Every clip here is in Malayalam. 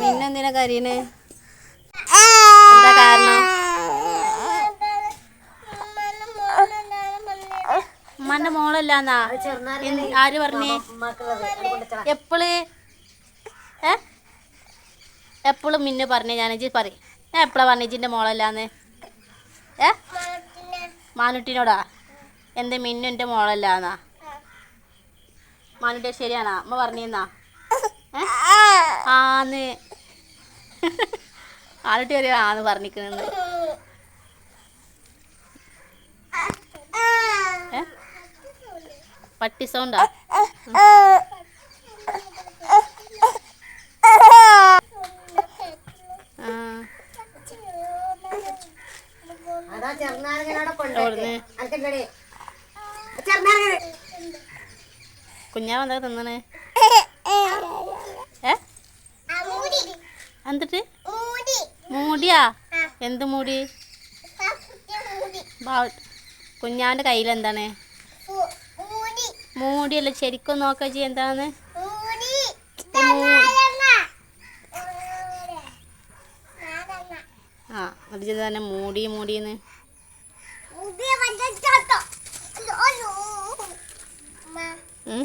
പിന്നെന്തിനാ കരീണ് എന്താ കാരണം? ഉമ്മാന്റെ മോളല്ലാന്നാ? ആര് പറഞ്ഞേ? എപ്പോൾ? ഏ? എപ്പോഴും മിന്നു പറഞ്ഞു ഞാൻ ഇജ്ജ് പറ ഞാൻ എപ്പോഴാ പറഞ്ഞ ഇജിന്റെ മോളല്ലാന്ന്? ഏ? മാനുട്ടിനോടാ? എന്റെ മിന്നു എന്റെ മോളല്ലാന്നാ? മാനുട്ടി ശരിയാണാ? അമ്മ പറഞ്ഞിരുന്നാ ഏ ആന്ന്. മാനുട്ടി വരെ ആന്ന് പറഞ്ഞിരിക്കുന്നത് പട്ടി സൗണ്ടാ ആ? അതാ ചെറുനാരങ്ങനോടെ കൊണ്ട് എവിടുന്ന് അനക്കെന്തടി ചെറുനാരങ്ങ കുഞ്ഞാവ് എന്താ തിന്നണേ ഏ മൂടി എന്നിട്ട് മൂടി മൂടിയാ എന്ത് മൂടി കുഞ്ഞാവിന്റെ കയ്യിൽ എന്താണ് മൂടി മൂടിയല്ല ശരിക്കും നോക്കാ ചെയ്യ എന്താണ് ആ അത് തന്നെ മൂടി മൂടിന്ന് മുടിയ വഞ്ചാട്ടോ അയ്യോ ഉം.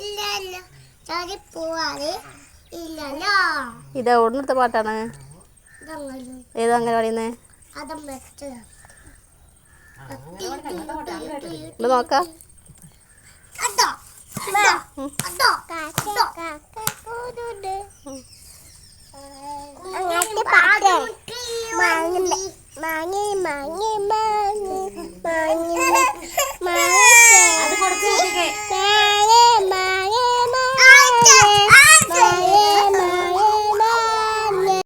ഇല്ലല്ലോ. ഇല്ലല്ലോ. ഇത് എവിടുന്നത്തെ പാട്ടാണ്? ഏത് അങ്ങനെ ഇത് നോക്കാം. മാങ്ങി അതോ